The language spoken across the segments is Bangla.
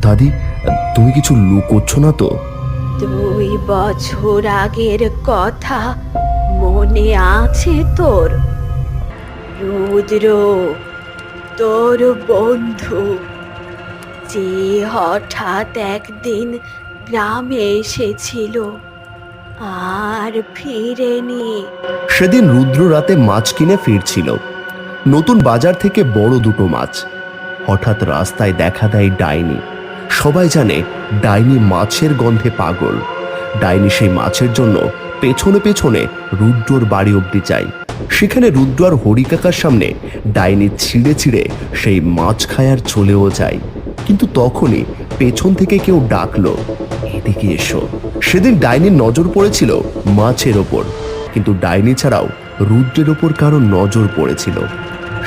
দাদি তুমি কিছু লুকোচ্ছ না তো? দুই বছর আগের কথা মনে আছে তোর? রুদ্র তোর বন্ধু যে হঠাৎ একদিন গ্রামে এসেছিল আর ফিরেনি। সেদিন রুদ্র রাতে মাছ কিনে ফিরছিল। নতুন বাজার থেকে বড় দুটো মাছ। হঠাৎ রাস্তায় দেখা দেয় ডাইনি। সবাই জানে ডাইনি মাছের গন্ধে পাগল। ডাইনি সেই মাছের জন্য পেছনে পেছনে রুদ্রর বাড়ি অবধি যায়। সেখানে রুদ্র আর হরিকাকার সামনে ডাইনি ছিঁড়ে ছিঁড়ে সেই মাছ খায়ার চলেও যায়। কিন্তু তখনই পেছন থেকে কেউ ডাকলো, এদিকে এসো। সেদিন ডাইনির নজর পড়েছিল মাছের ওপর। কিন্তু ডাইনি ছাড়াও রুদ্রের ওপর কারও নজর পড়েছিল।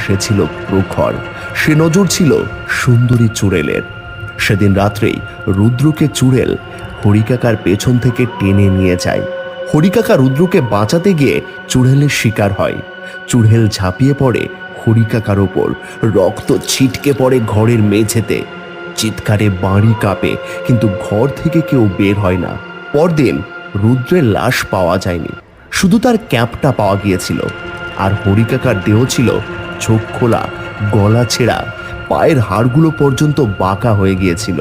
সে ছিল প্রখর, সে নজর ছিল সুন্দরী চুড়েলের। সেদিন রাত্রেই রুদ্রকে চুড়েল হরিকাকার পেছন থেকে টেনে নিয়ে যায়। হরিকাকা রুদ্রকে বাঁচাতে গিয়ে চুড়েলের শিকার হয়। চুড়েল ঝাঁপিয়ে পড়ে হরিকাকার ওপর, রক্ত ছিটকে পড়ে ঘরের মেঝেতে। চিৎকারে বাড়ি কাঁপে, কিন্তু ঘর থেকে কেউ বের হয় না। পরদিন রুদ্রের লাশ পাওয়া যায়নি। শুধু তার ক্যাপটা পাওয়া গিয়েছিল। আর হরিকাকার দেহ ছিল চোখ খোলা গলা ছেঁড়া পায়ের হাড়গুলো পর্যন্ত বাঁকা হয়ে গিয়েছিল।